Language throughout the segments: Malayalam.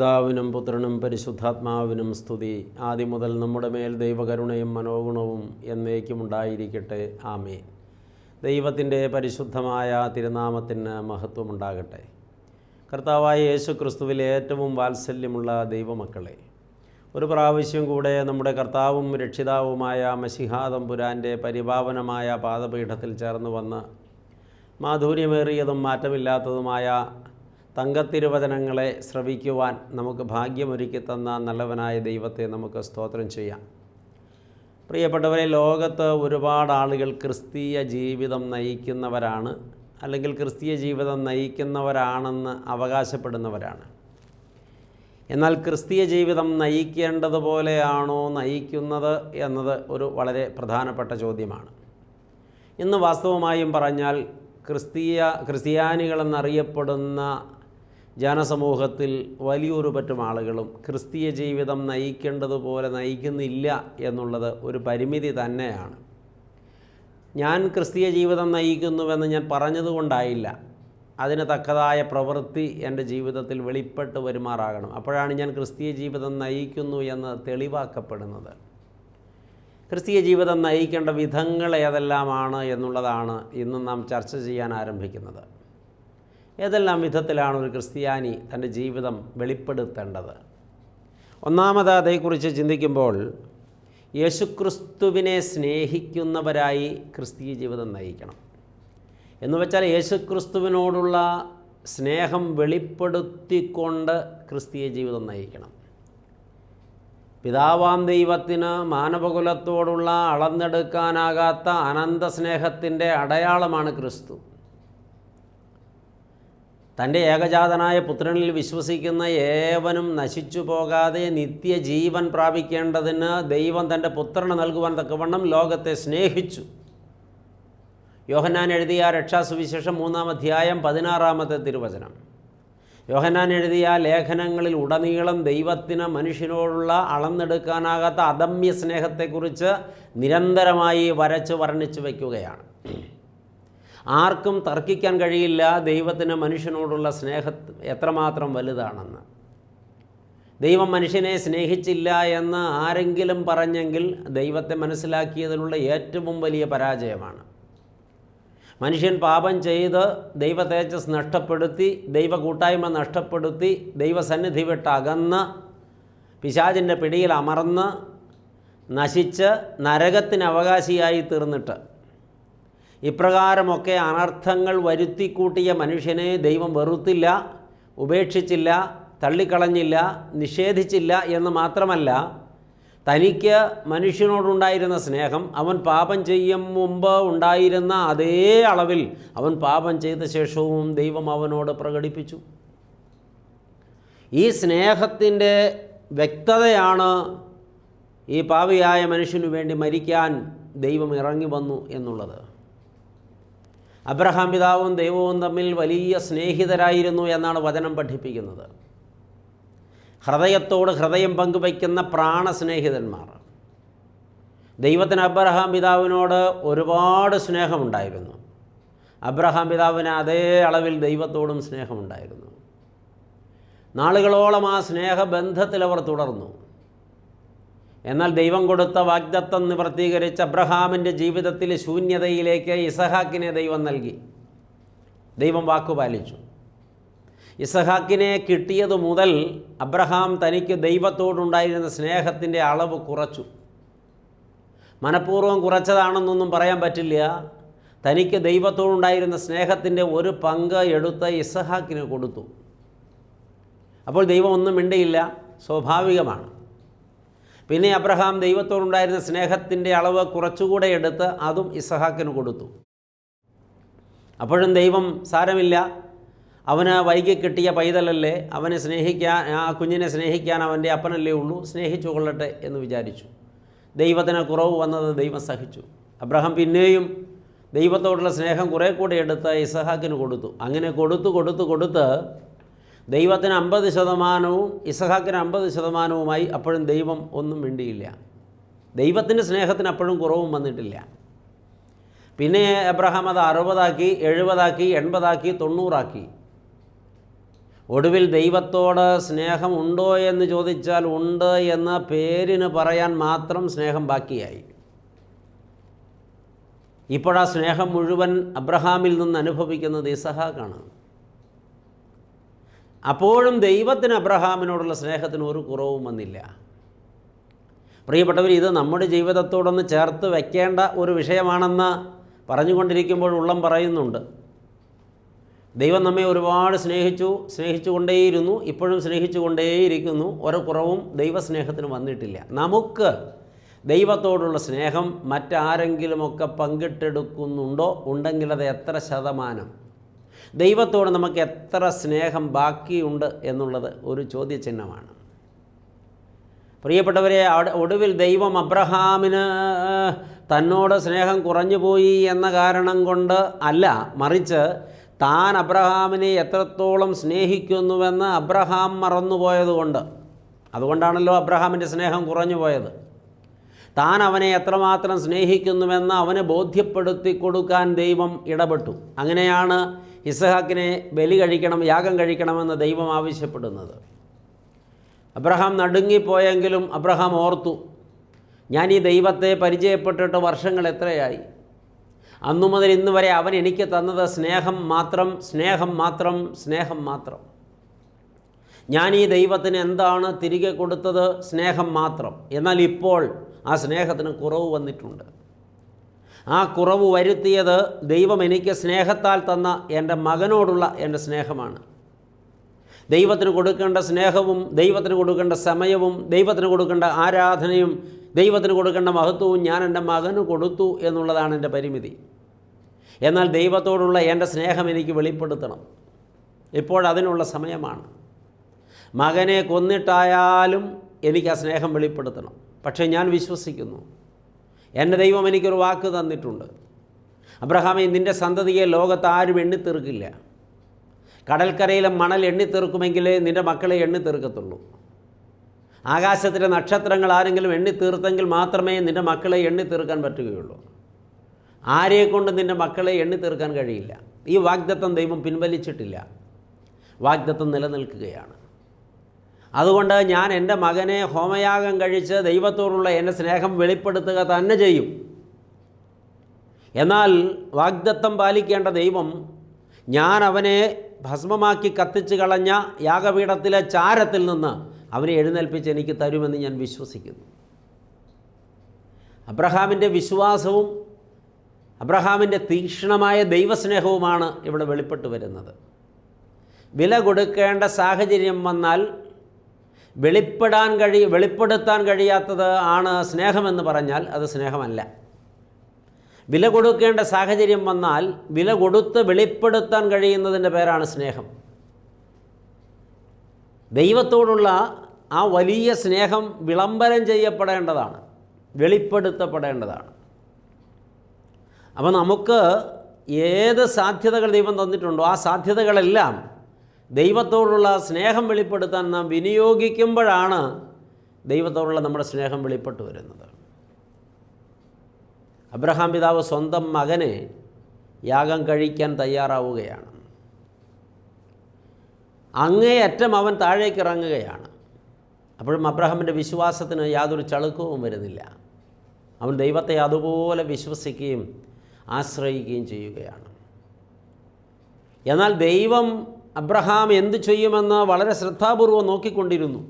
പിതാവിനും പുത്രനും പരിശുദ്ധാത്മാവിനും സ്തുതി. ആദ്യം മുതൽ നമ്മുടെ മേൽ ദൈവകരുണയും മനോഗുണവും എന്നേക്കും ഉണ്ടായിരിക്കട്ടെ. ആമേ ദൈവത്തിന്റെ പരിശുദ്ധമായ തിരുനാമത്തിന് മഹത്വമുണ്ടാകട്ടെ. കർത്താവായ യേശു ക്രിസ്തുവിലെ ഏറ്റവും വാത്സല്യമുള്ള ദൈവമക്കളെ ഒരു പ്രാവശ്യം കൂടെ നമ്മുടെ കർത്താവും രക്ഷിതാവുമായ മഷിഹാദംപുരാന്റെ പരിപാവനമായ പാദപീഠത്തിൽ ചേർന്ന് വന്ന് മാധുര്യമേറിയതും മാറ്റമില്ലാത്തതുമായ തങ്കത്തിരുവചനങ്ങളെ ശ്രവിക്കുവാൻ നമുക്ക് ഭാഗ്യമൊരുക്കി തന്ന നല്ലവനായ ദൈവത്തെ നമുക്ക് സ്തോത്രം ചെയ്യാം. പ്രിയപ്പെട്ടവരെ ലോകത്ത് ഒരുപാട് ആളുകൾ ക്രിസ്തീയ ജീവിതം നയിക്കുന്നവരാണ് അല്ലെങ്കിൽ ക്രിസ്തീയ ജീവിതം നയിക്കുന്നവരാണെന്ന് അവകാശപ്പെടുന്നവരാണ്. എന്നാൽ ക്രിസ്തീയ ജീവിതം നയിക്കേണ്ടതുപോലെയാണോ നയിക്കുന്നത് എന്നത് ഒരു വളരെ പ്രധാനപ്പെട്ട ചോദ്യമാണ്. ഇന്ന് വാസ്തവമായും പറഞ്ഞാൽ ക്രിസ്തീയ ക്രിസ്ത്യാനികളെന്നറിയപ്പെടുന്ന ജനസമൂഹത്തിൽ വലിയൊരു പറ്റും ആളുകളും ക്രിസ്തീയ ജീവിതം നയിക്കേണ്ടതുപോലെ നയിക്കുന്നില്ല എന്നുള്ളത് ഒരു പരിമിതി തന്നെയാണ്. ഞാൻ ക്രിസ്തീയ ജീവിതം നയിക്കുന്നുവെന്ന് ഞാൻ പറഞ്ഞതുകൊണ്ടായില്ല. അതിന് തക്കതായ പ്രവൃത്തി എന്റെ ജീവിതത്തിൽ വെളിപ്പെട്ട് വരുമാറാകണം. അപ്പോഴാണ് ഞാൻ ക്രിസ്തീയ ജീവിതം നയിക്കുന്നു എന്ന് തെളിവാക്കപ്പെടുന്നത്. ക്രിസ്തീയ ജീവിതം നയിക്കേണ്ട വിധങ്ങൾ ഏതെല്ലാമാണ് എന്നുള്ളതാണ് ഇന്ന് നാം ചർച്ച ചെയ്യാൻ ആരംഭിക്കുന്നത്. ഏതെല്ലാം വിധത്തിലാണ് ഒരു ക്രിസ്ത്യാനി തന്റെ ജീവിതം വെളിപ്പെടുത്തേണ്ടത്? ഒന്നാമത് അതേക്കുറിച്ച് ചിന്തിക്കുമ്പോൾ യേശുക്രിസ്തുവിനെ സ്നേഹിക്കുന്നവരായി ക്രിസ്തീയ ജീവിതം നയിക്കണം. എന്ന് വെച്ചാൽ യേശുക്രിസ്തുവിനോടുള്ള സ്നേഹം വെളിപ്പെടുത്തിക്കൊണ്ട് ക്രിസ്തീയ ജീവിതം നയിക്കണം. പിതാവാം ദൈവത്തിന് മാനവകുലത്തോടുള്ള അളന്നെടുക്കാനാകാത്ത അനന്ത സ്നേഹത്തിന്റെ അടയാളമാണ് ക്രിസ്തു. തന്റെ ഏകജാതനായ പുത്രനിൽ വിശ്വസിക്കുന്ന ഏവനും നശിച്ചു പോകാതെ നിത്യജീവൻ പ്രാപിക്കേണ്ടതിന് ദൈവം തന്റെ പുത്രനെ നൽകുവാൻ തക്കവണ്ണം ലോകത്തെ സ്നേഹിച്ചു. യോഹന്നാൻ എഴുതിയ രക്ഷാസുവിശേഷം മൂന്നാം അധ്യായം പതിനാറാമത്തെ തിരുവചനം. യോഹന്നാൻ എഴുതിയ ലേഖനങ്ങളിൽ ഉടനീളം ദൈവത്തിന് മനുഷ്യനോടുള്ള അളന്നെടുക്കാനാകാത്ത അദമ്യ സ്നേഹത്തെക്കുറിച്ച് നിരന്തരമായി വരച്ച് വർണിച്ചു വയ്ക്കുകയാണ്. ആർക്കും തർക്കിക്കാൻ കഴിയില്ല. ദൈവത്തിന് മനുഷ്യനോടുള്ള സ്നേഹ എത്രമാത്രം വലുതാണെന്ന്. ദൈവം മനുഷ്യനെ സ്നേഹിച്ചില്ല എന്ന് ആരെങ്കിലും പറഞ്ഞെങ്കിൽ ദൈവത്തെ മനസ്സിലാക്കിയതിലുള്ള ഏറ്റവും വലിയ പരാജയമാണ്. മനുഷ്യൻ പാപം ചെയ്ത് ദൈവ തേജസ് നഷ്ടപ്പെടുത്തി ദൈവ കൂട്ടായ്മ നഷ്ടപ്പെടുത്തി ദൈവസന്നിധി വിട്ട് അകന്ന് പിശാചിന്റെ പിടിയിൽ അമർന്ന് നശിച്ച് നരകത്തിന് അവകാശിയായി തീർന്നിട്ട് ഇപ്രകാരമൊക്കെ അനർത്ഥങ്ങൾ വരുത്തിക്കൂട്ടിയ മനുഷ്യനെ ദൈവം വെറുത്തില്ല ഉപേക്ഷിച്ചില്ല തള്ളിക്കളഞ്ഞില്ല നിഷേധിച്ചില്ല എന്ന് മാത്രമല്ല തനിക്ക് മനുഷ്യനോടുണ്ടായിരുന്ന സ്നേഹം അവൻ പാപം ചെയ്യും മുമ്പ് ഉണ്ടായിരുന്ന അതേ അളവിൽ അവൻ പാപം ചെയ്ത ശേഷവും ദൈവം അവനോട് പ്രകടിപ്പിച്ചു. ഈ സ്നേഹത്തിന്റെ വ്യക്തതയാണ് ഈ പാവിയായ മനുഷ്യനു വേണ്ടി മരിക്കാൻ ദൈവം ഇറങ്ങി വന്നു എന്നുള്ളത്. അബ്രഹാം പിതാവും ദൈവവും തമ്മിൽ വലിയ സ്നേഹിതരായിരുന്നു എന്നാണ് വചനം പഠിപ്പിക്കുന്നത്. ഹൃദയത്തോട് ഹൃദയം പങ്കുവയ്ക്കുന്ന പ്രാണസ്നേഹിതന്മാർ. ദൈവത്തിന് അബ്രഹാം പിതാവിനോട് ഒരുപാട് സ്നേഹമുണ്ടായിരുന്നു. അബ്രഹാം പിതാവിന് അതേ അളവിൽ ദൈവത്തോടും സ്നേഹമുണ്ടായിരുന്നു. നാളുകളോളം ആ സ്നേഹബന്ധത്തിൽ അവർ തുടർന്നു. എന്നാൽ ദൈവം കൊടുത്ത വാഗ്ദത്തം നിവർത്തീകരിച്ച അബ്രഹാമിന്റെ ജീവിതത്തിലെ ശൂന്യതയിലേക്ക് ഇസഹാക്കിനെ ദൈവം നൽകി. ദൈവം വാക്കുപാലിച്ചു ഇസഹാക്കിനെ കിട്ടിയതു മുതൽ അബ്രഹാം തനിക്ക് ദൈവത്തോടുണ്ടായിരുന്ന സ്നേഹത്തിന്റെ അളവ് കുറച്ചു. മനഃപൂർവം കുറച്ചതാണെന്നൊന്നും പറയാൻ പറ്റില്ല. തനിക്ക് ദൈവത്തോടുണ്ടായിരുന്ന സ്നേഹത്തിന്റെ ഒരു പങ്ക് എടുത്ത് ഇസഹാക്കിന് കൊടുത്തു. അപ്പോൾ ദൈവം ഒന്നും മിണ്ടിയില്ല. സ്വാഭാവികമാണ്. പിന്നെ അബ്രഹാം ദൈവത്തോടുണ്ടായിരുന്ന സ്നേഹത്തിന്റെ അളവ് കുറച്ചുകൂടെ എടുത്ത് അതും ഇസഹാക്കിന് കൊടുത്തു. അപ്പോഴും ദൈവം സാരമില്ല. അവന് വൈകി കിട്ടിയ പൈതലല്ലേ? അവനെ സ്നേഹിക്കാൻ ആ കുഞ്ഞിനെ സ്നേഹിക്കാൻ അവന്റെ അപ്പനല്ലേ ഉള്ളൂ. സ്നേഹിച്ചു കൊള്ളട്ടെ എന്ന് വിചാരിച്ചു. ദൈവത്തിന് കുറവ് വന്നത് ദൈവം സഹിച്ചു. അബ്രഹാം പിന്നെയും ദൈവത്തോടുള്ള സ്നേഹം കുറേ കൂടെ എടുത്ത് ഇസഹാക്കിന് കൊടുത്തു. അങ്ങനെ കൊടുത്തു കൊടുത്തു കൊടുത്ത് ദൈവത്തിന് അമ്പത് ശതമാനവും ഇസഹാക്കിന് അമ്പത് ശതമാനവുമായി അപ്പോഴും ദൈവം ഒന്നും മിണ്ടിയില്ല. ദൈവത്തിന്റെ സ്നേഹത്തിന് അപ്പോഴും കുറവും വന്നിട്ടില്ല. പിന്നെ അബ്രഹാം അത് അറുപതാക്കി എഴുപതാക്കി എൺപതാക്കി തൊണ്ണൂറാക്കി. ഒടുവിൽ ദൈവത്തോട് സ്നേഹം ഉണ്ടോ എന്ന് ചോദിച്ചാൽ ഉണ്ട് എന്ന പേരിന് പറയാൻ മാത്രം സ്നേഹം ബാക്കിയായി. ഇപ്പോഴാ സ്നേഹം മുഴുവൻ അബ്രഹാമിൽ നിന്ന് അനുഭവിക്കുന്നത് ഇസഹാക്കാണ്. അപ്പോഴും ദൈവത്തിന് അബ്രഹാമിനോടുള്ള സ്നേഹത്തിന് ഒരു കുറവും വന്നില്ല. പ്രിയപ്പെട്ടവർ ഇത് നമ്മുടെ ജീവിതത്തോടൊന്ന് ചേർത്ത് വയ്ക്കേണ്ട ഒരു വിഷയമാണെന്ന് പറഞ്ഞുകൊണ്ടിരിക്കുമ്പോൾ ഉള്ളം പറയുന്നുണ്ട്. ദൈവം നമ്മെ ഒരുപാട് സ്നേഹിച്ചു സ്നേഹിച്ചുകൊണ്ടേയിരുന്നു ഇപ്പോഴും സ്നേഹിച്ചുകൊണ്ടേയിരിക്കുന്നു. ഒരു കുറവും ദൈവസ്നേഹത്തിന് വന്നിട്ടില്ല. നമുക്ക് ദൈവത്തോടുള്ള സ്നേഹം മറ്റാരെങ്കിലുമൊക്കെ പങ്കിട്ടെടുക്കുന്നുണ്ടോ? ഉണ്ടെങ്കിൽ അത് എത്ര ശതമാനം? ദൈവത്തോട് നമുക്ക് എത്ര സ്നേഹം ബാക്കിയുണ്ട് എന്നുള്ളത് ഒരു ചോദ്യചിഹ്നമാണ്. പ്രിയപ്പെട്ടവരെ ഒടുവിൽ ദൈവം അബ്രഹാമിന് തന്നോട് സ്നേഹം കുറഞ്ഞു പോയി എന്ന കാരണം കൊണ്ട് അല്ല മറിച്ച് താൻ അബ്രഹാമിനെ എത്രത്തോളം സ്നേഹിക്കുന്നുവെന്ന് അബ്രഹാം മറന്നുപോയതുകൊണ്ട് അതുകൊണ്ടാണല്ലോ അബ്രഹാമിന്റെ സ്നേഹം കുറഞ്ഞു പോയത്. താൻ അവനെ എത്രമാത്രം സ്നേഹിക്കുന്നുവെന്ന് അവന് ബോധ്യപ്പെടുത്തി കൊടുക്കാൻ ദൈവം ഇടപെട്ടു. അങ്ങനെയാണ് ഇസഹാക്കിനെ ബലി കഴിക്കണം യാഗം കഴിക്കണമെന്ന് ദൈവം ആവശ്യപ്പെടുന്നത്. അബ്രഹാം നടുങ്ങിപ്പോയെങ്കിലും അബ്രഹാം ഓർത്തു ഞാൻ ഈ ദൈവത്തെ പരിചയപ്പെട്ടിട്ട് വർഷങ്ങൾ എത്രയായി? അന്നു മുതൽ ഇന്ന് വരെ അവൻ എനിക്ക് തന്നത് സ്നേഹം മാത്രം സ്നേഹം മാത്രം സ്നേഹം മാത്രം. ഞാൻ ഈ ദൈവത്തിന് എന്താണ് തിരികെ കൊടുത്തത്? സ്നേഹം മാത്രം. എന്നാൽ ഇപ്പോൾ ആ സ്നേഹത്തിന് കുറവ് വന്നിട്ടുണ്ട്. ആ കുറവ് വരുത്തിയത് ദൈവം എനിക്ക് സ്നേഹത്താൽ തന്ന എന്റെ മകനോടുള്ള എന്റെ സ്നേഹമാണ്. ദൈവത്തിന് കൊടുക്കേണ്ട സ്നേഹവും ദൈവത്തിന് കൊടുക്കേണ്ട സമയവും ദൈവത്തിന് കൊടുക്കേണ്ട ആരാധനയും ദൈവത്തിന് കൊടുക്കേണ്ട മഹത്വവും ഞാൻ എന്റെ മകന് കൊടുത്തു എന്നുള്ളതാണ് എന്റെ പരിമിതി. എന്നാൽ ദൈവത്തോടുള്ള എന്റെ സ്നേഹം എനിക്ക് വെളിപ്പെടുത്തണം. ഇപ്പോഴതിനുള്ള സമയമാണ്. മകനെ കൊന്നിട്ടായാലും എനിക്ക് ആ സ്നേഹം വെളിപ്പെടുത്തണം. പക്ഷേ ഞാൻ വിശ്വസിക്കുന്നു. എന്റെ ദൈവം എനിക്കൊരു വാക്ക് തന്നിട്ടുണ്ട്. അബ്രഹാമേ നിന്റെ സന്തതിയെ ലോകത്ത് ആരും എണ്ണിത്തീർക്കില്ല. കടൽക്കരയിലെ മണൽ എണ്ണിത്തീർക്കുമെങ്കിലേ നിന്റെ മക്കളെ എണ്ണിത്തീർക്കത്തുള്ളൂ. ആകാശത്തിലെ നക്ഷത്രങ്ങൾ ആരെങ്കിലും എണ്ണിത്തീർത്തെങ്കിൽ മാത്രമേ നിന്റെ മക്കളെ എണ്ണിത്തീർക്കാൻ പറ്റുകയുള്ളൂ. ആരെക്കൊണ്ട് നിന്റെ മക്കളെ എണ്ണിത്തീർക്കാൻ കഴിയില്ല. ഈ വാഗ്ദത്തം ദൈവം പിൻവലിച്ചിട്ടില്ല. വാഗ്ദത്തം നിലനിൽക്കുകയാണ്. അതുകൊണ്ട് ഞാൻ എന്റെ മകനെ ഹോമയാഗം കഴിച്ച് ദൈവത്തോടുള്ള എന്റെ സ്നേഹം വെളിപ്പെടുത്തുക തന്നെ ചെയ്യും. എന്നാൽ വാഗ്ദത്തം പാലിക്കേണ്ട ദൈവം ഞാൻ അവനെ ഭസ്മമാക്കി കത്തിച്ച് കളഞ്ഞ യാഗപീഠത്തിലെ ചാരത്തിൽ നിന്ന് അവനെ എഴുന്നേൽപ്പിച്ച് എനിക്ക് തരുമെന്ന് ഞാൻ വിശ്വസിക്കുന്നു. അബ്രഹാമിന്റെ വിശ്വാസവും അബ്രഹാമിന്റെ തീക്ഷ്ണമായ ദൈവസ്നേഹവുമാണ് ഇവിടെ വെളിപ്പെട്ടു വരുന്നത്. വില കൊടുക്കേണ്ട സാഹചര്യം വന്നാൽ വെളിപ്പെടാൻ കഴി വെളിപ്പെടുത്താൻ കഴിയാത്തത് ആണ് സ്നേഹമെന്ന് പറഞ്ഞാൽ അത് സ്നേഹമല്ല. വില കൊടുക്കേണ്ട സാഹചര്യം വന്നാൽ വില കൊടുത്ത് വെളിപ്പെടുത്താൻ കഴിയുന്നതിന്റെ പേരാണ് സ്നേഹം. ദൈവത്തോടുള്ള ആ വലിയ സ്നേഹം വിളംബരം ചെയ്യപ്പെടേണ്ടതാണ് വെളിപ്പെടുത്തപ്പെടേണ്ടതാണ്. അപ്പോൾ നമുക്ക് ഏത് സാധ്യതകൾ ദൈവം തന്നിട്ടുണ്ടോ ആ സാധ്യതകളെല്ലാം ദൈവത്തോടുള്ള സ്നേഹം വെളിപ്പെടുത്താൻ നാം വിനിയോഗിക്കുമ്പോഴാണ് ദൈവത്തോടുള്ള നമ്മുടെ സ്നേഹം വെളിപ്പെട്ടു വരുന്നത്. അബ്രഹാം പിതാവ് സ്വന്തം മകനെ യാഗം കഴിക്കാൻ തയ്യാറാവുകയാണ്. അങ്ങേയറ്റം അവൻ താഴേക്ക് ഇറങ്ങുകയാണ്. അപ്പോഴും അബ്രഹാമിന്റെ വിശ്വാസത്തിന് യാതൊരു ചളുക്കവും വരുന്നില്ല. അവൻ ദൈവത്തെ അതുപോലെ വിശ്വസിക്കുകയും ആശ്രയിക്കുകയും ചെയ്യുകയാണ്. എന്നാൽ ദൈവം അബ്രഹാം എന്തു ചെയ്യുമെന്ന് വളരെ ശ്രദ്ധാപൂർവം നോക്കിക്കൊണ്ടിരുന്നു.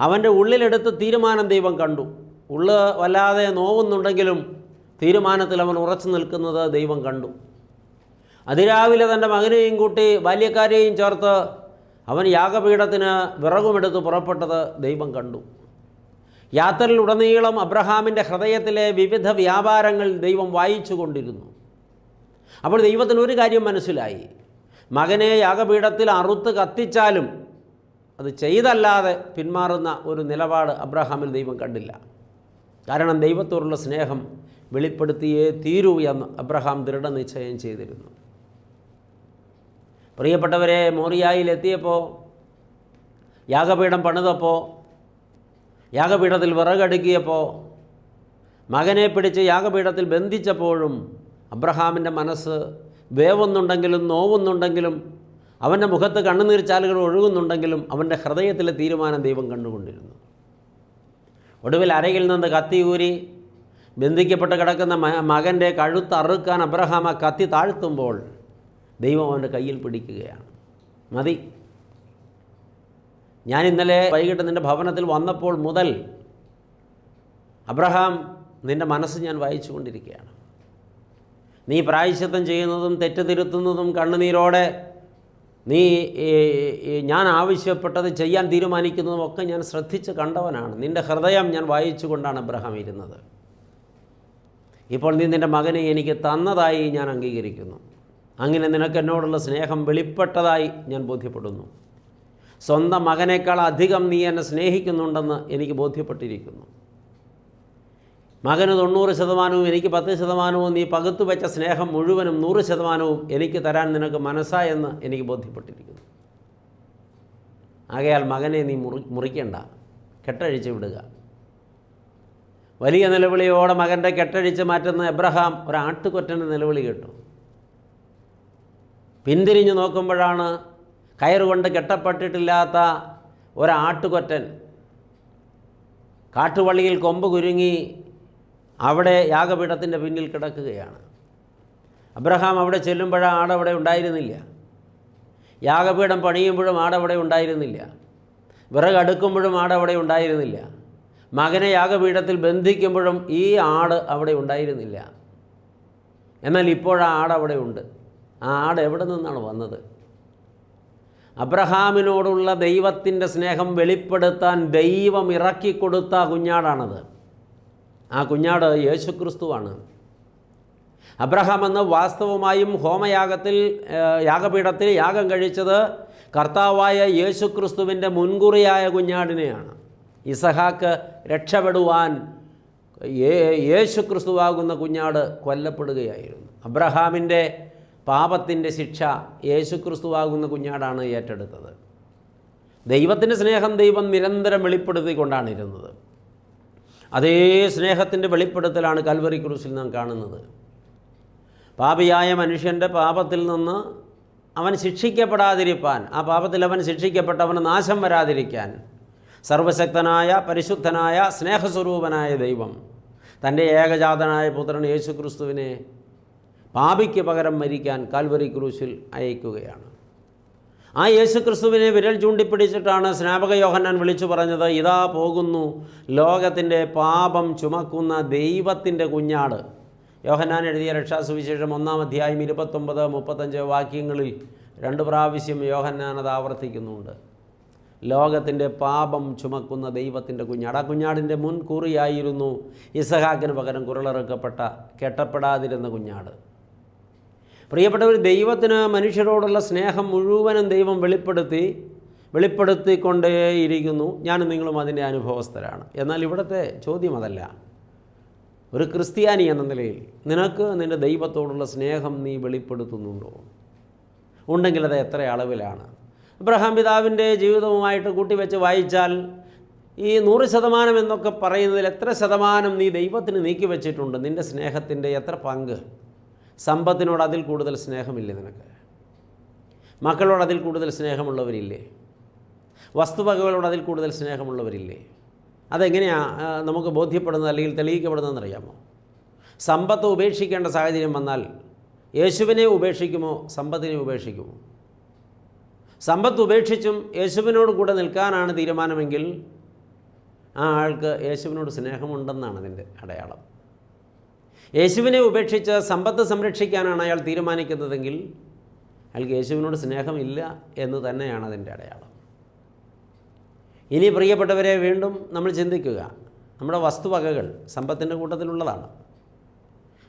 അവന്റെ ഉള്ളിലെടുത്ത് തീരുമാനം ദൈവം കണ്ടു. ഉള്ള് വല്ലാതെ നോവുന്നുണ്ടെങ്കിലും തീരുമാനത്തിൽ അവൻ ഉറച്ചു നിൽക്കുന്നത് ദൈവം കണ്ടു. അതിരാവിലെ തന്റെ മകനെയും കൂട്ടി ബാല്യക്കാരെയും ചേർത്ത് അവൻ യാഗപീഠത്തിന് വിറകുമെടുത്ത് പുറപ്പെട്ടത് ദൈവം കണ്ടു. യാത്രയിലുടനീളം അബ്രഹാമിന്റെ ഹൃദയത്തിലെ വിവിധ വ്യാപാരങ്ങൾ ദൈവം വായിച്ചു കൊണ്ടിരുന്നു അപ്പോൾ ദൈവത്തിന് ഒരു കാര്യം മനസ്സിലായി. മകനെ യാഗപീഠത്തിൽ അറുത്ത് കത്തിച്ചാലും അത് ചെയ്തല്ലാതെ പിന്മാറുന്ന ഒരു നിലപാട് അബ്രഹാമിൽ ദൈവം കണ്ടില്ല. കാരണം ദൈവത്തോടുള്ള സ്നേഹം വെളിപ്പെടുത്തിയേ തീരൂ എന്ന് അബ്രഹാം ദൃഢനിശ്ചയം ചെയ്തിരുന്നു. പ്രിയപ്പെട്ടവരെ മോറിയായിലെത്തിയപ്പോൾ യാഗപീഠം പണിതപ്പോൾ യാഗപീഠത്തിൽ വിറകടുക്കിയപ്പോൾ മകനെ പിടിച്ച് യാഗപീഠത്തിൽ ബന്ധിച്ചപ്പോഴും അബ്രഹാമിന്റെ മനസ്സ് വേവുന്നുണ്ടെങ്കിലും നോവുന്നുണ്ടെങ്കിലും അവന്റെ മുഖത്ത് കണ്ണുനീർ ചാലുകൾ ഒഴുകുന്നുണ്ടെങ്കിലും അവന്റെ ഹൃദയത്തിലെ തീരുമാനം ദൈവം കണ്ടുകൊണ്ടിരുന്നു. ഒടുവിൽ അരയിൽ നിന്ന് കത്തി ഊരി ബന്ധിക്കപ്പെട്ട് കിടക്കുന്ന മകന്റെ കഴുത്തറുക്കാൻ അബ്രഹാം ആ കത്തി താഴ്ത്തുമ്പോൾ ദൈവം അവന്റെ കയ്യിൽ പിടിക്കുകയാണ്. മതി. ഞാൻ ഇന്നലെ വൈകിട്ട് നിന്റെ ഭവനത്തിൽ വന്നപ്പോൾ മുതൽ അബ്രഹാം നിന്റെ മനസ്സ് ഞാൻ വായിച്ചു കൊണ്ടിരിക്കുകയാണ് നീ പ്രായശ്ചിത്തം ചെയ്യുന്നതും തെറ്റ് തിരുത്തുന്നതും കണ്ണുനീരോടെ നീ ഞാൻ ആവശ്യപ്പെട്ടത് ചെയ്യാൻ തീരുമാനിക്കുന്നതും ഒക്കെ ഞാൻ ശ്രദ്ധിച്ച് കണ്ടവനാണ്. നിന്റെ ഹൃദയം ഞാൻ വായിച്ചു കൊണ്ടാണ് അബ്രഹാം ഇരുന്നത്. ഇപ്പോൾ നീ നിന്റെ മകനെ എനിക്ക് തന്നതായി ഞാൻ അംഗീകരിക്കുന്നു. അങ്ങനെ നിനക്ക് എന്നോടുള്ള സ്നേഹം വെളിപ്പെട്ടതായി ഞാൻ ബോധ്യപ്പെടുന്നു. സ്വന്തം മകനേക്കാൾ അധികം നീ എന്നെ സ്നേഹിക്കുന്നുണ്ടെന്ന് എനിക്ക് ബോധ്യപ്പെട്ടിരിക്കുന്നു. മകന് തൊണ്ണൂറ് ശതമാനവും എനിക്ക് പത്ത് ശതമാനവും നീ പകുത്തു വെച്ച സ്നേഹം മുഴുവനും നൂറ് ശതമാനവും എനിക്ക് തരാൻ നിനക്ക് മനസ്സായെന്ന് എനിക്ക് ബോധ്യപ്പെട്ടിരിക്കുന്നു. ആകയാൽ മകനെ നീ മുറി മുറിക്കേണ്ട കെട്ടഴിച്ച് വിടുക. വലിയ നിലവിളിയോടെ മകന്റെ കെട്ടഴിച്ച് മാറ്റുന്ന എബ്രഹാം ഒരാട്ടുകൊറ്റന്റെ നിലവിളി കേട്ടു. പിന്തിരിഞ്ഞു നോക്കുമ്പോഴാണ് കയറുകൊണ്ട് കെട്ടപ്പെട്ടിട്ടില്ലാത്ത ഒരാട്ടുകൊറ്റൻ കാട്ടുവള്ളിയിൽ കൊമ്പ് കുരുങ്ങി അവിടെ യാഗപീഠത്തിന്റെ പിന്നിൽ കിടക്കുകയാണ്. അബ്രഹാം അവിടെ ചെല്ലുമ്പോഴാ ആടവിടെ ഉണ്ടായിരുന്നില്ല. യാഗപീഠം പണിയുമ്പോഴും ആടവിടെ ഉണ്ടായിരുന്നില്ല. വിറകടുക്കുമ്പോഴും ആടവിടെ ഉണ്ടായിരുന്നില്ല. മകനെ യാഗപീഠത്തിൽ ബന്ധിക്കുമ്പോഴും ഈ ആട് അവിടെ ഉണ്ടായിരുന്നില്ല. എന്നാൽ ഇപ്പോഴാ ആടവിടെ ഉണ്ട്. ആ ആട് എവിടെ നിന്നാണ് വന്നത്? അബ്രഹാമിനോടുള്ള ദൈവത്തിന്റെ സ്നേഹം വെളിപ്പെടുത്താൻ ദൈവം ഇറക്കിക്കൊടുത്ത കുഞ്ഞാടാണത്. ആ കുഞ്ഞാട് യേശുക്രിസ്തുവാണ്. അബ്രഹാം എന്ന് വാസ്തവമായും ഹോമയാഗത്തിൽ യാഗപീഠത്തിൽ യാഗം കഴിച്ചത് കർത്താവായ യേശുക്രിസ്തുവിന്റെ മുൻകുറിയായ കുഞ്ഞാടിനെയാണ്. ഇസഹാക്ക് രക്ഷപ്പെടുവാൻ യേശുക്രിസ്തുവാകുന്ന കുഞ്ഞാട് കൊല്ലപ്പെടുകയായിരുന്നു. അബ്രഹാമിന്റെ പാപത്തിന്റെ ശിക്ഷ യേശുക്രിസ്തുവാകുന്ന കുഞ്ഞാടാണ് ഏറ്റെടുത്തത്. ദൈവത്തിന്റെ സ്നേഹം ദൈവം നിരന്തരം വെളിപ്പെടുത്തിക്കൊണ്ടാണ് ഇരുന്നത് അതേ സ്നേഹത്തിന്റെ വെളിപ്പെടുത്തലാണ് കൽവറി ക്രൂസിൽ നാം കാണുന്നത്. പാപിയായ മനുഷ്യന്റെ പാപത്തിൽ നിന്ന് അവൻ ശിക്ഷിക്കപ്പെടാതിരിക്കാൻ ആ പാപത്തിൽ അവൻ ശിക്ഷിക്കപ്പെട്ടവന് നാശം വരാതിരിക്കാൻ സർവശക്തനായ പരിശുദ്ധനായ സ്നേഹസ്വരൂപനായ ദൈവം തന്റെ ഏകജാതനായ പുത്രൻ യേശുക്രിസ്തുവിനെ പാപിക്ക് പകരം മരിക്കാൻ കാൽവറി ക്രൂശിൽ അയക്കുകയാണ്. ആ യേശുക്രിസ്തുവിനെ വിരൽ ചൂണ്ടിപ്പിടിച്ചിട്ടാണ് സ്നാപക യോഹന്നാൻ വിളിച്ചു പറഞ്ഞത് ഇതാ പോകുന്നു ലോകത്തിന്റെ പാപം ചുമക്കുന്ന ദൈവത്തിന്റെ കുഞ്ഞാട്. യോഹന്നാൻ എഴുതിയ രക്ഷാസുവിശേഷം ഒന്നാം അധ്യായം ഇരുപത്തൊമ്പത് മുപ്പത്തഞ്ച് വാക്യങ്ങളിൽ രണ്ട് പ്രാവശ്യം യോഹന്നാൻ അത് ആവർത്തിക്കുന്നുണ്ട്. ലോകത്തിന്റെ പാപം ചുമക്കുന്ന ദൈവത്തിന്റെ കുഞ്ഞാട്. ആ കുഞ്ഞാടിന്റെ മുൻകൂറിയായിരുന്നു ഇസഹാക്കിന് പകരം കുരളിറക്കപ്പെട്ട കെട്ടപ്പെടാതിരുന്ന കുഞ്ഞാട്. പ്രിയപ്പെട്ടവർ ദൈവത്തിന് മനുഷ്യരോടുള്ള സ്നേഹം മുഴുവനും ദൈവം വെളിപ്പെടുത്തി വെളിപ്പെടുത്തിക്കൊണ്ടേയിരിക്കുന്നു. ഞാനും നിങ്ങളും അതിന്റെ അനുഭവസ്ഥരാണ്. എന്നാൽ ഇവിടുത്തെ ചോദ്യം അതല്ല. ഒരു ക്രിസ്ത്യാനി എന്ന നിലയിൽ നിനക്ക് നിന്റെ ദൈവത്തോടുള്ള സ്നേഹം നീ വെളിപ്പെടുത്തുന്നുണ്ടോ? ഉണ്ടെങ്കിൽ അത് എത്ര അളവിലാണ്? ഇബ്രഹാം പിതാവിന്റെ ജീവിതവുമായിട്ട് കൂട്ടിവെച്ച് വായിച്ചാൽ ഈ നൂറ് ശതമാനം എന്നൊക്കെ പറയുന്നതിൽ എത്ര ശതമാനം നീ ദൈവത്തിന് നീക്കി വെച്ചിട്ടുണ്ട് നിന്റെ സ്നേഹത്തിന്റെ എത്ര പങ്ക്? സമ്പത്തിനോട് അതിൽ കൂടുതൽ സ്നേഹമില്ലേ നിനക്ക്? മക്കളോട് അതിൽ കൂടുതൽ സ്നേഹമുള്ളവരില്ലേ? വസ്തുവകകളോട് അതിൽ കൂടുതൽ സ്നേഹമുള്ളവരില്ലേ? അതെങ്ങനെയാണ് നമുക്ക് ബോധ്യപ്പെടുന്നത് അല്ലെങ്കിൽ തെളിയിക്കപ്പെടുന്നതെന്ന് അറിയാമോ? സമ്പത്ത് ഉപേക്ഷിക്കേണ്ട സാഹചര്യം വന്നാൽ യേശുവിനെ ഉപേക്ഷിക്കുമോ സമ്പത്തിനെ ഉപേക്ഷിക്കുമോ? സമ്പത്ത് ഉപേക്ഷിച്ചും യേശുവിനോട് കൂടെ നിൽക്കാനാണ് തീരുമാനമെങ്കിൽ ആ ആൾക്ക് യേശുവിനോട് സ്നേഹമുണ്ടെന്നാണ് അതിന്റെ അടയാളം. യേശുവിനെ ഉപേക്ഷിച്ച് സമ്പത്ത് സംരക്ഷിക്കാനാണ് അയാൾ തീരുമാനിക്കുന്നതെങ്കിൽ അയാൾക്ക് യേശുവിനോട് സ്നേഹമില്ല എന്ന് തന്നെയാണ് അതിന്റെ അടയാളം. ഇനി പ്രിയപ്പെട്ടവരെ വീണ്ടും നമ്മൾ ചിന്തിക്കുക. നമ്മുടെ വസ്തുവകകൾ സമ്പത്തിന്റെ കൂട്ടത്തിലുള്ളതാണ്.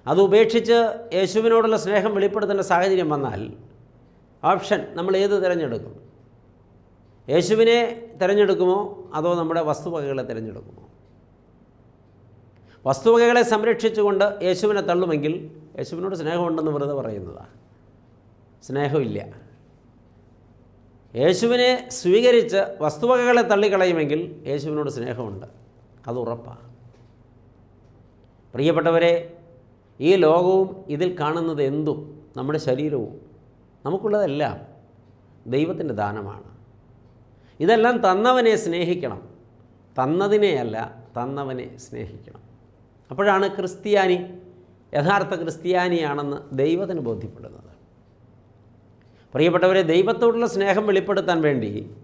അത് ഉപേക്ഷിച്ച് യേശുവിനോടുള്ള സ്നേഹം വെളിപ്പെടുത്തേണ്ട സാഹചര്യം വന്നാൽ ഓപ്ഷൻ നമ്മൾ ഏത് തിരഞ്ഞെടുക്കും? യേശുവിനെ തിരഞ്ഞെടുക്കുമോ അതോ നമ്മുടെ വസ്തുവകകളെ തിരഞ്ഞെടുക്കുമോ? വസ്തുവകകളെ സംരക്ഷിച്ചുകൊണ്ട് യേശുവിനെ തള്ളുമെങ്കിൽ യേശുവിനോട് സ്നേഹമുണ്ടെന്ന് വെറുതെ പറയുന്നതാണ്. സ്നേഹമില്ല. യേശുവിനെ സ്വീകരിച്ച് വസ്തുവകകളെ തള്ളിക്കളയുമെങ്കിൽ യേശുവിനോട് സ്നേഹമുണ്ട്. അത് ഉറപ്പാണ്. പ്രിയപ്പെട്ടവരെ ഈ ലോകവും ഇതിൽ കാണുന്നത് എന്തും? നമ്മുടെ ശരീരവും. നമുക്കുള്ളതെല്ലാം ദൈവത്തിന്റെ ദാനമാണ്. ഇതെല്ലാം തന്നവനെ സ്നേഹിക്കണം. തന്നതിനെയല്ല തന്നവനെ സ്നേഹിക്കണം. അപ്പോഴാണ് ക്രിസ്ത്യാനി യഥാർത്ഥ ക്രിസ്ത്യാനിയാണെന്ന് ദൈവത്തിന് ബോധ്യപ്പെടുന്നത്. പ്രിയപ്പെട്ടവരെ ദൈവത്തോടുള്ള സ്നേഹം വെളിപ്പെടുത്താൻ വേണ്ടി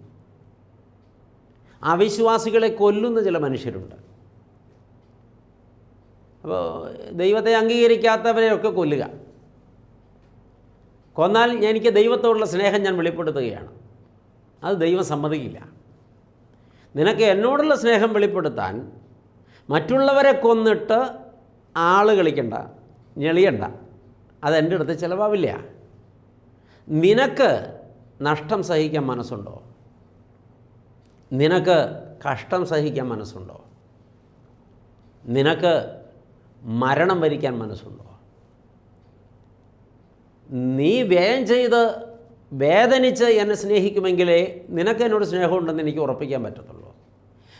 അവിശ്വാസികളെ കൊല്ലുന്ന ചില മനുഷ്യരുണ്ട്. അപ്പോൾ ദൈവത്തെ അംഗീകരിക്കാത്തവരെയൊക്കെ കൊല്ലുക. കൊന്നാൽ എനിക്ക് ദൈവത്തോടുള്ള സ്നേഹം ഞാൻ വെളിപ്പെടുത്തുകയാണ്. അത് ദൈവം സമ്മതിക്കില്ല. നിനക്ക് എന്നോടുള്ള സ്നേഹം വെളിപ്പെടുത്താൻ മറ്റുള്ളവരെ കൊന്നിട്ട് ആൾ കളിക്കണ്ട ഞെളിയണ്ട. അതെന്റെ അടുത്ത് ചിലവാവില്ല. നിനക്ക് നഷ്ടം സഹിക്കാൻ മനസ്സുണ്ടോ? നിനക്ക് കഷ്ടം സഹിക്കാൻ മനസ്സുണ്ടോ? നിനക്ക് മരണം വരിക്കാൻ മനസ്സുണ്ടോ? നീ വ്യയം ചെയ്ത് വേദനിച്ച് എന്നെ സ്നേഹിക്കുമെങ്കിലേ നിനക്ക് എന്നോട് സ്നേഹമുണ്ടെന്ന് എനിക്ക് ഉറപ്പിക്കാൻ പറ്റത്തുള്ളൂ.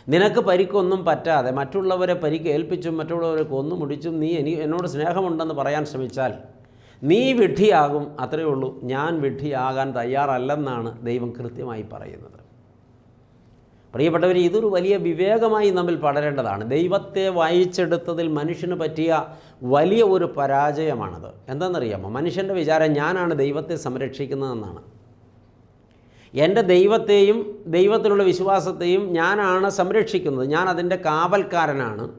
നിനക്ക് പരിക്കൊന്നും പറ്റാതെ മറ്റുള്ളവരെ പരിക്ക് ഏൽപ്പിച്ചും മറ്റുള്ളവരെ കൊന്നു മുടിച്ചും നീ എനി എന്നോട് സ്നേഹമുണ്ടെന്ന് പറയാൻ ശ്രമിച്ചാൽ നീ വിഡ്ഢിയാകും അത്രയേ ഉള്ളൂ. ഞാൻ വിഡ്ഢിയാകാൻ തയ്യാറല്ലെന്നാണ് ദൈവം കൃത്യമായി പറയുന്നത്. പ്രിയപ്പെട്ടവർ ഇതൊരു വലിയ വിവേകമായി നമ്മൾ പടരേണ്ടതാണ്. ദൈവത്തെ വായിച്ചെടുത്തതിൽ മനുഷ്യന് പറ്റിയ വലിയ ഒരു പരാജയമാണത്. എന്താണെന്നറിയാമോ? മനുഷ്യന്റെ വിചാരം ഞാനാണ് ദൈവത്തെ സംരക്ഷിക്കുന്നതെന്നാണ്. എന്റെ ദൈവത്തെയും ദൈവത്തിലുള്ള വിശ്വാസത്തെയും ഞാനാണ് സംരക്ഷിക്കുന്നത്. ഞാൻ അതിന്റെ കാവൽക്കാരനാണ്.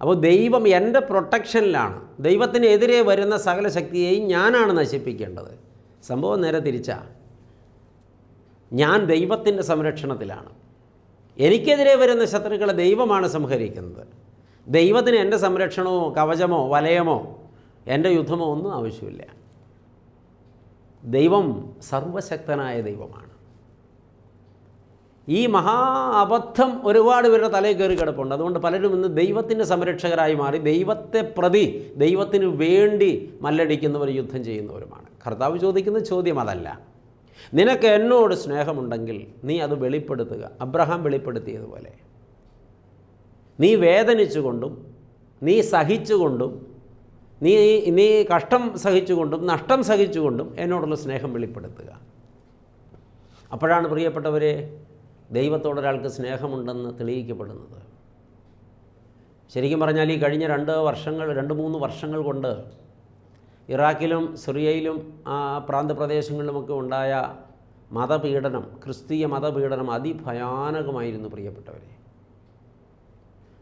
അപ്പോൾ ദൈവം എന്റെ പ്രൊട്ടക്ഷനിലാണ്. ദൈവത്തിനെതിരെ വരുന്ന സകല ശക്തിയെയും ഞാനാണ് നശിപ്പിക്കേണ്ടത്. സംഭവം നേരെ തിരിച്ചാ. ഞാൻ ദൈവത്തിന്റെ സംരക്ഷണത്തിലാണ്. എനിക്കെതിരെ വരുന്ന ശത്രുക്കളെ ദൈവമാണ് സംഹരിക്കുന്നത്. ദൈവത്തിന് എന്റെ സംരക്ഷണമോ കവചമോ വലയമോ എന്റെ യുദ്ധമോ ഒന്നും ആവശ്യമില്ല. ദൈവം സർവശക്തനായ ദൈവമാണ്. ഈ മഹാ അബദ്ധം ഒരുപാട് പേരുടെ തലയിൽ കയറി കിടപ്പുണ്ട്. അതുകൊണ്ട് പലരും ഇന്ന് ദൈവത്തിന്റെ സംരക്ഷകരായി മാറി ദൈവത്തെ പ്രതി ദൈവത്തിന് വേണ്ടി മല്ലടിക്കുന്നവർ യുദ്ധം ചെയ്യുന്നവരുമാണ്. കർത്താവ് ചോദിക്കുന്ന ചോദ്യം അതല്ല. നിനക്ക് എന്നോട് സ്നേഹമുണ്ടെങ്കിൽ നീ അത് വെളിപ്പെടുത്തുക. അബ്രഹാം വെളിപ്പെടുത്തിയതുപോലെ. നീ വേദനിച്ചുകൊണ്ടും നീ സഹിച്ചുകൊണ്ടും നീ നീ കഷ്ടം സഹിച്ചുകൊണ്ടും നഷ്ടം സഹിച്ചുകൊണ്ടും എന്നോടുള്ള സ്നേഹം വെളിപ്പെടുത്തുക. അപ്പോഴാണ് പ്രിയപ്പെട്ടവരെ ദൈവത്തോടൊരാൾക്ക് സ്നേഹമുണ്ടെന്ന് തെളിയിക്കപ്പെടുന്നത്. ശരിക്കും പറഞ്ഞാൽ ഈ കഴിഞ്ഞ രണ്ട് വർഷങ്ങൾ രണ്ട് മൂന്ന് വർഷങ്ങൾ കൊണ്ട് ഇറാഖിലും സിറിയയിലും ആ പ്രാന്തപ്രദേശങ്ങളിലുമൊക്കെ ഉണ്ടായ മതപീഡനം ക്രിസ്തീയ മതപീഡനം അതിഭയാനകമായിരുന്നു പ്രിയപ്പെട്ടവരെ.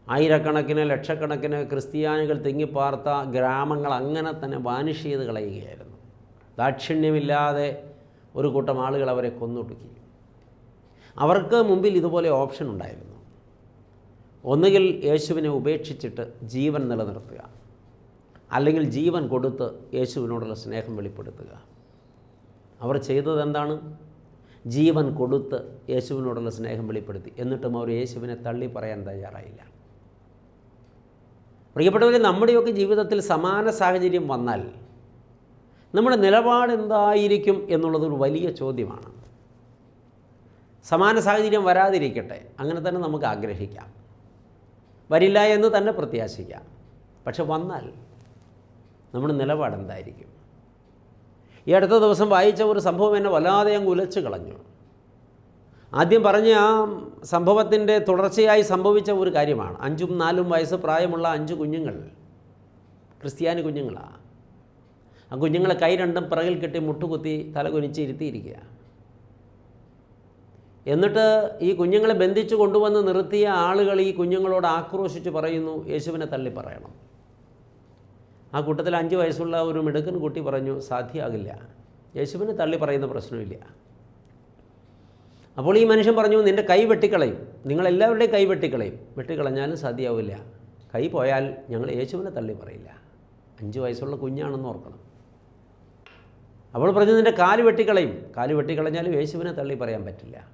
ആയിരക്കണക്കിന് ലക്ഷക്കണക്കിന് ക്രിസ്ത്യാനികൾ തിങ്ങിപ്പാർത്ത ഗ്രാമങ്ങൾ അങ്ങനെ തന്നെ വാനിഷ് ചെയ്ത് കളയുകയായിരുന്നു. ദാക്ഷിണ്യമില്ലാതെ ഒരു കൂട്ടം ആളുകൾ അവരെ കൊന്നൊടുക്കി. അവർക്ക് മുമ്പിൽ ഇതുപോലെ ഓപ്ഷൻ ഉണ്ടായിരുന്നു. ഒന്നുകിൽ യേശുവിനെ ഉപേക്ഷിച്ചിട്ട് ജീവൻ നിലനിർത്തുക അല്ലെങ്കിൽ ജീവൻ കൊടുത്ത് യേശുവിനോടുള്ള സ്നേഹം വെളിപ്പെടുത്തുക. അവർ ചെയ്തത് എന്താണ്? ജീവൻ കൊടുത്ത് യേശുവിനോടുള്ള സ്നേഹം വെളിപ്പെടുത്തി. എന്നിട്ടും അവർ യേശുവിനെ തള്ളി പറയാൻ തയ്യാറായില്ല. പ്രിയപ്പെട്ടവരെ നമ്മുടെയൊക്കെ ജീവിതത്തിൽ സമാന സാഹചര്യം വന്നാൽ നമ്മുടെ നിലപാട് എന്തായിരിക്കും എന്നുള്ളതൊരു വലിയ ചോദ്യമാണ്. സമാന സാഹചര്യം വരാതിരിക്കട്ടെ അങ്ങനെ തന്നെ നമുക്ക് ആഗ്രഹിക്കാം. വരില്ല എന്ന് തന്നെ പ്രത്യാശിക്കാം. പക്ഷെ വന്നാൽ നമ്മുടെ നിലപാട് എന്തായിരിക്കും? ഈ അടുത്ത ദിവസം വായിച്ച ഒരു സംഭവം എന്നെ വല്ലാതെ അങ്ങ് ഉലച്ചു കളഞ്ഞു. ആദ്യം പറഞ്ഞ ആ സംഭവത്തിന്റെ തുടർച്ചയായി സംഭവിച്ച ഒരു കാര്യമാണ്. അഞ്ചും നാലും വയസ്സ് പ്രായമുള്ള അഞ്ച് കുഞ്ഞുങ്ങൾ ക്രിസ്ത്യാനി കുഞ്ഞുങ്ങളാണ് ആ കുഞ്ഞുങ്ങളെ കൈ രണ്ടും പിറകിൽ കെട്ടി മുട്ടുകുത്തി തലകുനിച്ച് ഇരുത്തിയിരിക്കുക. എന്നിട്ട് ഈ കുഞ്ഞുങ്ങളെ ബന്ധിച്ചു കൊണ്ടുവന്ന് നിർത്തിയ ആളുകൾ ഈ കുഞ്ഞുങ്ങളോട് ആക്രോശിച്ച് പറയുന്നു യേശുവിനെ തള്ളി പറയണം. ആ കൂട്ടത്തിൽ അഞ്ച് വയസ്സുള്ള ഒരു മിടുക്കൻ കുട്ടി പറഞ്ഞു സാധ്യമാകില്ല. യേശുവിനെ തള്ളി പറയുന്ന പ്രശ്നമില്ല. അപ്പോൾ ഈ മനുഷ്യൻ പറഞ്ഞു നിന്റെ കൈ വെട്ടിക്കളയും. നിങ്ങളെല്ലാവരുടെയും കൈ വെട്ടിക്കളയും. വെട്ടിക്കളഞ്ഞാലും സാധ്യമാവില്ല. കൈ പോയാൽ ഞങ്ങൾ യേശുവിനെ തള്ളി പറയില്ല. അഞ്ച് വയസ്സുള്ള കുഞ്ഞാണെന്ന് ഓർക്കണം. അപ്പോൾ പറഞ്ഞു നിന്റെ കാൽ വെട്ടിക്കളയും. കാൽ വെട്ടിക്കളഞ്ഞാലും യേശുവിനെ തള്ളി പറയാൻ പറ്റില്ല.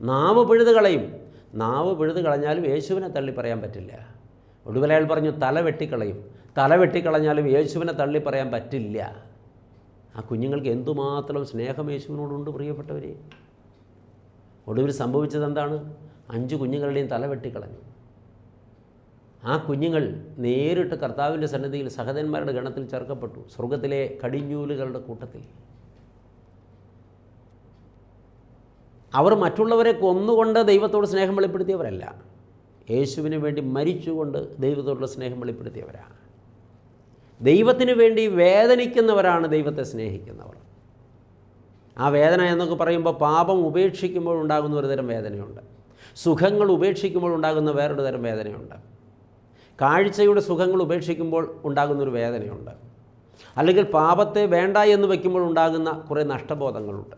നാവ് പിഴുത് കളയും. നാവ് പിഴുത് കളഞ്ഞാലും യേശുവിനെ തള്ളി പറയാൻ പറ്റില്ല. ഒടുവിൽ അയാൾ പറഞ്ഞു തല വെട്ടിക്കളയും. തല വെട്ടിക്കളഞ്ഞാലും യേശുവിനെ തള്ളി പറയാൻ പറ്റില്ല. ആ കുഞ്ഞുങ്ങൾക്ക് എന്തുമാത്രം സ്നേഹം യേശുവിനോടുണ്ട് പ്രിയപ്പെട്ടവരെ? ഒടുവിൽ സംഭവിച്ചത് എന്താണ്? അഞ്ച് കുഞ്ഞുങ്ങളുടെയും തല വെട്ടിക്കളഞ്ഞു. ആ കുഞ്ഞുങ്ങൾ നേരിട്ട് കർത്താവിന്റെ സന്നിധിയിൽ സഹതന്മാരുടെ ഗണത്തിൽ ചേർക്കപ്പെട്ടു. സ്വർഗത്തിലെ കടിഞ്ഞൂലുകളുടെ കൂട്ടത്തിൽ. അവർ മറ്റുള്ളവരെ കൊന്നുകൊണ്ട് ദൈവത്തോട് സ്നേഹം വെളിപ്പെടുത്തിയവരല്ല. യേശുവിന് വേണ്ടി മരിച്ചുകൊണ്ട് ദൈവത്തോടുള്ള സ്നേഹം വെളിപ്പെടുത്തിയവരാണ്. ദൈവത്തിന് വേണ്ടി വേദനിക്കുന്നവരാണ് ദൈവത്തെ സ്നേഹിക്കുന്നവർ. ആ വേദന എന്നൊക്കെ പറയുമ്പോൾ പാപം ഉപേക്ഷിക്കുമ്പോൾ ഉണ്ടാകുന്ന ഒരു തരം വേദനയുണ്ട്. സുഖങ്ങൾ ഉപേക്ഷിക്കുമ്പോൾ ഉണ്ടാകുന്ന വേറൊരു തരം വേദനയുണ്ട്. കാഴ്ചയുടെ സുഖങ്ങൾ ഉപേക്ഷിക്കുമ്പോൾ ഉണ്ടാകുന്നൊരു വേദനയുണ്ട്. അല്ലെങ്കിൽ പാപത്തെ വേണ്ട എന്ന് വയ്ക്കുമ്പോൾ ഉണ്ടാകുന്ന കുറേ നഷ്ടബോധങ്ങളുണ്ട്.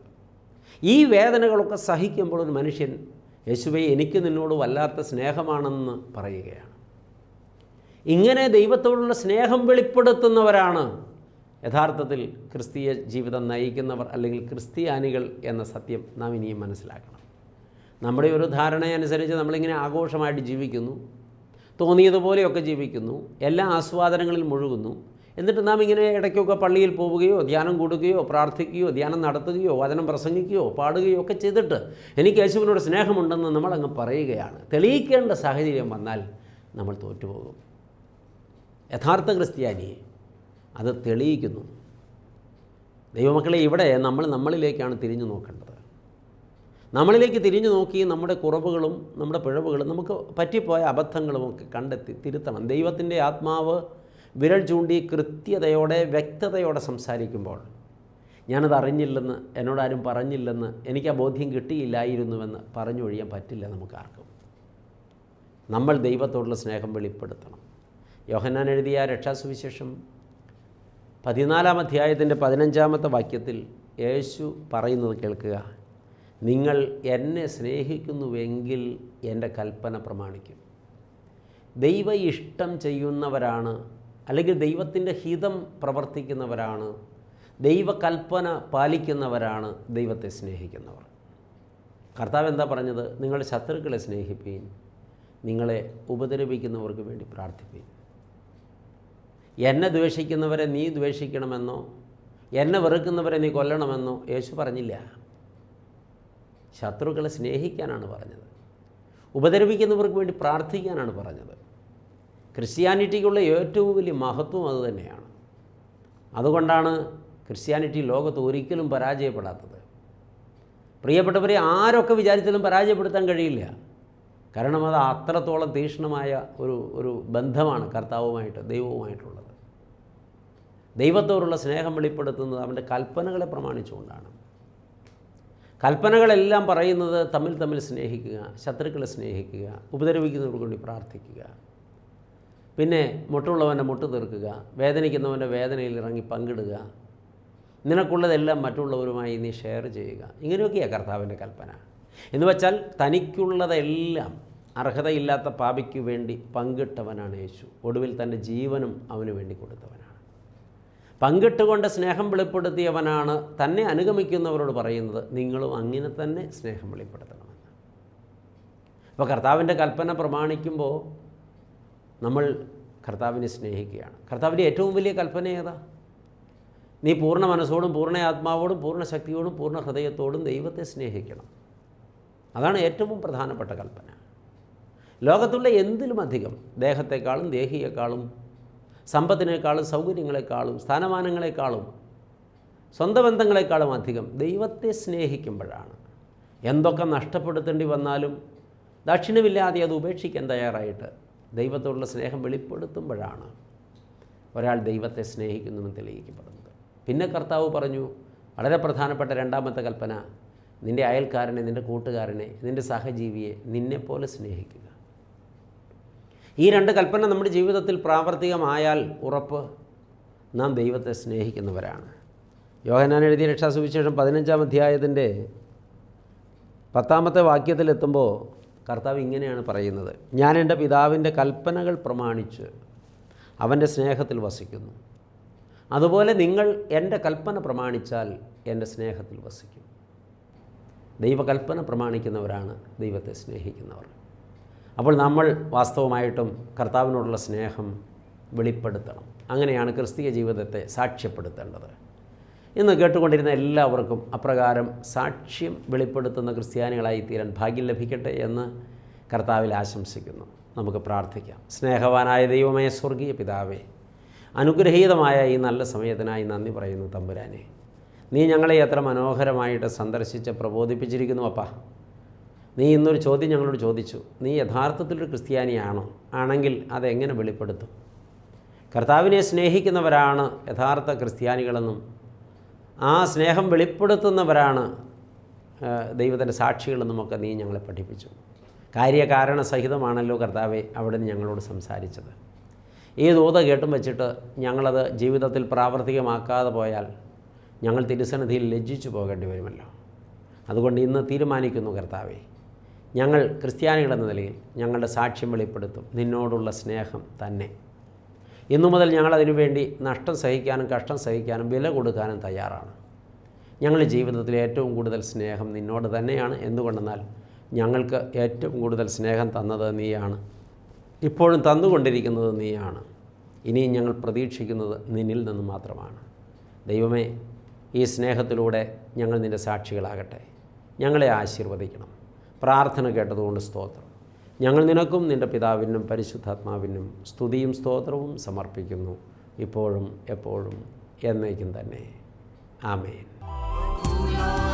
ഈ വേദനകളൊക്കെ സഹിക്കുമ്പോൾ ഒരു മനുഷ്യൻ യേശുവെ എനിക്ക് നിന്നോട് വല്ലാത്ത സ്നേഹമാണെന്ന് പറയുകയാണ്. ഇങ്ങനെ ദൈവത്തോടുള്ള സ്നേഹം വെളിപ്പെടുത്തുന്നവരാണ് യഥാർത്ഥത്തിൽ ക്രിസ്തീയ ജീവിതം നയിക്കുന്നവർ അല്ലെങ്കിൽ ക്രിസ്ത്യാനികൾ എന്ന സത്യം നാം ഇനിയും മനസ്സിലാക്കണം. നമ്മുടെ ഒരു ധാരണയനുസരിച്ച് നമ്മളിങ്ങനെ ആഘോഷമായിട്ട് ജീവിക്കുന്നു തോന്നിയതുപോലെയൊക്കെ ജീവിക്കുന്നു എല്ലാ ആസ്വാദനങ്ങളിൽ മുഴുകുന്നു. എന്നിട്ട് നാം ഇങ്ങനെ ഇടയ്ക്കൊക്കെ പള്ളിയിൽ പോവുകയോ ധ്യാനം കൂടുകയോ പ്രാർത്ഥിക്കുകയോ ധ്യാനം നടത്തുകയോ വചനം പ്രസംഗിക്കുകയോ പാടുകയോ ഒക്കെ ചെയ്തിട്ട് എനിക്ക് യേശുവിനോട് സ്നേഹമുണ്ടെന്ന് നമ്മളങ്ങ് പറയുകയാണ്. തെളിയിക്കേണ്ട സാഹചര്യം വന്നാൽ നമ്മൾ തോറ്റുപോകും. യഥാർത്ഥ ക്രിസ്ത്യാനിയെ അത് തെളിയിക്കുന്നു. ദൈവമക്കളെ ഇവിടെ നമ്മൾ നമ്മളിലേക്കാണ് തിരിഞ്ഞു നോക്കേണ്ടത്. നമ്മളിലേക്ക് തിരിഞ്ഞു നോക്കി നമ്മുടെ കുറവുകളും നമ്മുടെ പിഴവുകളും നമുക്ക് പറ്റിപ്പോയ അബദ്ധങ്ങളും ഒക്കെ കണ്ടെത്തി തിരുത്തണം. ദൈവത്തിന്റെ ആത്മാവ് വിരൽ ചൂണ്ടി കൃത്യതയോടെ വ്യക്തതയോടെ സംസാരിക്കുമ്പോൾ ഞാനത് അറിഞ്ഞില്ലെന്ന് എന്നോടാരും പറഞ്ഞില്ലെന്ന് എനിക്ക് ആ ബോധ്യം കിട്ടിയില്ലായിരുന്നുവെന്ന് പറഞ്ഞൊഴിയാൻ പറ്റില്ല നമുക്കാർക്കും. നമ്മൾ ദൈവത്തോടുള്ള സ്നേഹം വെളിപ്പെടുത്തണം. യോഹന്നാൻ എഴുതിയ രക്ഷാസുവിശേഷം പതിനാലാം അധ്യായത്തിന്റെ പതിനഞ്ചാമത്തെ വാക്യത്തിൽ യേശു പറയുന്നത് കേൾക്കുക. നിങ്ങൾ എന്നെ സ്നേഹിക്കുന്നുവെങ്കിൽ എന്റെ കൽപ്പന പ്രമാണിക്കും. ദൈവ ഇഷ്ടം ചെയ്യുന്നവരാണ് അല്ലെങ്കിൽ ദൈവത്തിന്റെ ഹിതം പ്രവർത്തിക്കുന്നവരാണ് ദൈവകൽപ്പന പാലിക്കുന്നവരാണ് ദൈവത്തെ സ്നേഹിക്കുന്നവർ. കർത്താവ് എന്താ പറഞ്ഞത്? നിങ്ങളുടെ ശത്രുക്കളെ സ്നേഹിപ്പീൻ നിങ്ങളെ ഉപദ്രവിക്കുന്നവർക്ക് വേണ്ടി പ്രാർത്ഥിപ്പീൻ. എന്നെ ദ്വേഷിക്കുന്നവരെ നീ ദ്വേഷിക്കണമെന്നോ എന്നെ വെറുക്കുന്നവരെ നീ കൊല്ലണമെന്നോ യേശു പറഞ്ഞില്ല. ശത്രുക്കളെ സ്നേഹിക്കാനാണ് പറഞ്ഞത്. ഉപദ്രവിക്കുന്നവർക്ക് വേണ്ടി പ്രാർത്ഥിക്കാനാണ് പറഞ്ഞത്. ക്രിസ്ത്യാനിറ്റിക്കുള്ള ഏറ്റവും വലിയ മഹത്വം അതുതന്നെയാണ് അതുകൊണ്ടാണ് ക്രിസ്ത്യാനിറ്റി ലോകത്ത് ഒരിക്കലും പരാജയപ്പെടാത്തത്. പ്രിയപ്പെട്ടവരെ ആരൊക്കെ വിചാരിച്ചാലും പരാജയപ്പെടുത്താൻ കഴിയില്ല. കാരണം അത് അത്രത്തോളം തീക്ഷ്ണമായ ഒരു ഒരു ബന്ധമാണ് കർത്താവുമായിട്ട് ദൈവവുമായിട്ടുള്ളത്. ദൈവത്തോടുള്ള സ്നേഹം വെളിപ്പെടുത്തുന്നത് അവന്റെ കൽപ്പനകളെ പ്രമാണിച്ചുകൊണ്ടാണ്. കൽപ്പനകളെല്ലാം പറയുന്നത് തമ്മിൽ തമ്മിൽ സ്നേഹിക്കുക ശത്രുക്കളെ സ്നേഹിക്കുക ഉപദ്രവിക്കുന്നവർക്ക് വേണ്ടി പ്രാർത്ഥിക്കുക. പിന്നെ മുട്ടുള്ളവന്റെ മുട്ട് തീർക്കുക വേദനിക്കുന്നവന്റെ വേദനയിൽ ഇറങ്ങി പങ്കിടുക നിനക്കുള്ളതെല്ലാം മറ്റുള്ളവരുമായി നീ ഷെയർ ചെയ്യുക. ഇങ്ങനെയൊക്കെയാണ് കർത്താവിന്റെ കൽപ്പന. എന്ന് വെച്ചാൽ തനിക്കുള്ളതെല്ലാം അർഹതയില്ലാത്ത പാപിക്കു വേണ്ടി പങ്കിട്ടവനാണ് യേശു. ഒടുവിൽ തന്റെ ജീവനും അവന് വേണ്ടി കൊടുത്തവനാണ്. പങ്കിട്ടുകൊണ്ട് സ്നേഹം വെളിപ്പെടുത്തിയവനാണ് തന്നെ അനുഗമിക്കുന്നവരോട് പറയുന്നത് നിങ്ങളും അങ്ങനെ തന്നെ സ്നേഹം വെളിപ്പെടുത്തണമെന്ന് അപ്പോൾ കർത്താവിന്റെ കൽപ്പന പ്രമാണിക്കുമ്പോൾ നമ്മൾ കർത്താവിനെ സ്നേഹിക്കുകയാണ്. കർത്താവിന്റെ ഏറ്റവും വലിയ കൽപ്പന ഏതാ? നീ പൂർണ മനസ്സോടും പൂർണ ആത്മാവോടും പൂർണ ശക്തിയോടും പൂർണ ഹൃദയത്തോടും ദൈവത്തെ സ്നേഹിക്കണം. അതാണ് ഏറ്റവും പ്രധാനപ്പെട്ട കൽപ്പന. ലോകത്തുള്ള എന്തിലും അധികം ദേഹത്തെക്കാളും ദേഹിയേക്കാളും സമ്പത്തിനേക്കാളും സൗകര്യങ്ങളെക്കാളും സ്ഥാനമാനങ്ങളെക്കാളും സ്വന്തം ബന്ധങ്ങളെക്കാളും അധികം ദൈവത്തെ സ്നേഹിക്കുമ്പോഴാണ്. എന്തൊക്കെ നഷ്ടപ്പെടുത്തേണ്ടി വന്നാലും ദക്ഷിണമില്ലാതെ അത് ഉപേക്ഷിക്കാൻ തയ്യാറായിട്ട് ദൈവത്തോടുള്ള സ്നേഹം വെളിപ്പെടുത്തുമ്പോഴാണ് ഒരാൾ ദൈവത്തെ സ്നേഹിക്കുന്നുവെന്ന് തെളിയിക്കപ്പെടുന്നത്. പിന്നെ കർത്താവ് പറഞ്ഞു വളരെ പ്രധാനപ്പെട്ട രണ്ടാമത്തെ കൽപ്പന നിന്റെ അയൽക്കാരനെ നിന്റെ കൂട്ടുകാരനെ നിന്റെ സഹജീവിയെ നിന്നെപ്പോലെ സ്നേഹിക്കുക. ഈ രണ്ട് കൽപ്പന നമ്മുടെ ജീവിതത്തിൽ പ്രാവർത്തികമായാൽ ഉറപ്പ് നാം ദൈവത്തെ സ്നേഹിക്കുന്നവരാണ്. യോഹനാൻ എഴുതിയ രക്ഷാസുവിശേഷം പതിനഞ്ചാം അധ്യായത്തിന്റെ പത്താമത്തെ വാക്യത്തിലെത്തുമ്പോൾ കർത്താവ് ഇങ്ങനെയാണ് പറയുന്നത്. ഞാൻ എന്റെ പിതാവിന്റെ കൽപ്പനകൾ പ്രമാണിച്ച് അവന്റെ സ്നേഹത്തിൽ വസിക്കുന്നു. അതുപോലെ നിങ്ങൾ എന്റെ കൽപ്പന പ്രമാണിച്ചാൽ എന്റെ സ്നേഹത്തിൽ വസിക്കും. ദൈവകൽപ്പന പ്രമാണിക്കുന്നവരാണ് ദൈവത്തെ സ്നേഹിക്കുന്നവർ. അപ്പോൾ നമ്മൾ വാസ്തവമായിട്ടും കർത്താവിനോടുള്ള സ്നേഹം വെളിപ്പെടുത്തണം. അങ്ങനെയാണ് ക്രിസ്തീയ ജീവിതത്തെ സാക്ഷ്യപ്പെടുത്തേണ്ടത്. ഇന്ന് കേട്ടുകൊണ്ടിരുന്ന എല്ലാവർക്കും അപ്രകാരം സാക്ഷ്യം വെളിപ്പെടുത്തുന്ന ക്രിസ്ത്യാനികളായി തീരാൻ ഭാഗ്യം ലഭിക്കട്ടെ എന്ന് കർത്താവിൽ ആശംസിക്കുന്നു. നമുക്ക് പ്രാർത്ഥിക്കാം. സ്നേഹവാനായ ദൈവമേ സ്വർഗീയ പിതാവേ അനുഗ്രഹീതമായ ഈ നല്ല സമയത്തിനായി നന്ദി പറയുന്നു തമ്പുരാനെ. നീ ഞങ്ങളെ എത്ര മനോഹരമായിട്ട് സന്ദർശിച്ച് പ്രബോധിപ്പിച്ചിരിക്കുന്നു അപ്പാ. നീ ഇന്നൊരു ചോദ്യം ഞങ്ങളോട് ചോദിച്ചു. നീ യഥാർത്ഥത്തിലൊരു ക്രിസ്ത്യാനിയാണോ? ആണെങ്കിൽ അതെങ്ങനെ വെളിപ്പെടുത്തും? കർത്താവിനെ സ്നേഹിക്കുന്നവരാണ് യഥാർത്ഥ ക്രിസ്ത്യാനികളെന്നും ആ സ്നേഹം വെളിപ്പെടുത്തുന്നവരാണ് ദൈവത്തിന്റെ സാക്ഷികളെന്നുമൊക്കെ നീ ഞങ്ങളെ പഠിപ്പിച്ചു. കാര്യകാരണ സഹിതമാണല്ലോ കർത്താവെ അവിടെ നിന്ന് ഞങ്ങളോട് സംസാരിച്ചത്. ഈ ദൂത കേട്ടും വെച്ചിട്ട് ഞങ്ങളത് ജീവിതത്തിൽ പ്രാവർത്തികമാക്കാതെ പോയാൽ ഞങ്ങൾ തിരുസന്നിധിയിൽ ലജ്ജിച്ചു പോകേണ്ടി വരുമല്ലോ. അതുകൊണ്ട് ഇന്ന് തീരുമാനിക്കുന്നു കർത്താവെ. ഞങ്ങൾ ക്രിസ്ത്യാനികളെന്ന നിലയിൽ ഞങ്ങളുടെ സാക്ഷ്യം വെളിപ്പെടുത്തും. നിന്നോടുള്ള സ്നേഹം തന്നെ. ഇന്നു മുതൽ ഞങ്ങളതിനു വേണ്ടി നഷ്ടം സഹിക്കാനും കഷ്ടം സഹിക്കാനും വില കൊടുക്കാനും തയ്യാറാണ്. ഞങ്ങളുടെ ജീവിതത്തിൽ ഏറ്റവും കൂടുതൽ സ്നേഹം നിന്നോട് തന്നെയാണ്. എന്തുകൊണ്ടെന്നാൽ ഞങ്ങൾക്ക് ഏറ്റവും കൂടുതൽ സ്നേഹം തന്നത് നീയാണ്. ഇപ്പോഴും തന്നുകൊണ്ടിരിക്കുന്നത് നീയാണ്. ഇനിയും ഞങ്ങൾ പ്രതീക്ഷിക്കുന്നത് നിന്നിൽ നിന്ന് മാത്രമാണ്. ദൈവമേ ഈ സ്നേഹത്തിലൂടെ ഞങ്ങൾ നിന്റെ സാക്ഷികളാകട്ടെ. ഞങ്ങളെ ആശീർവദിക്കണം. പ്രാർത്ഥന കേട്ടതുകൊണ്ട് സ്തോത്രം. ഞങ്ങൾ നിനക്കും നിന്റെ പിതാവിനും പരിശുദ്ധാത്മാവിനും സ്തുതിയും സ്തോത്രവും സമർപ്പിക്കുന്നു. ഇപ്പോഴും എപ്പോഴും എന്നേക്കും തന്നെ. ആമേൻ.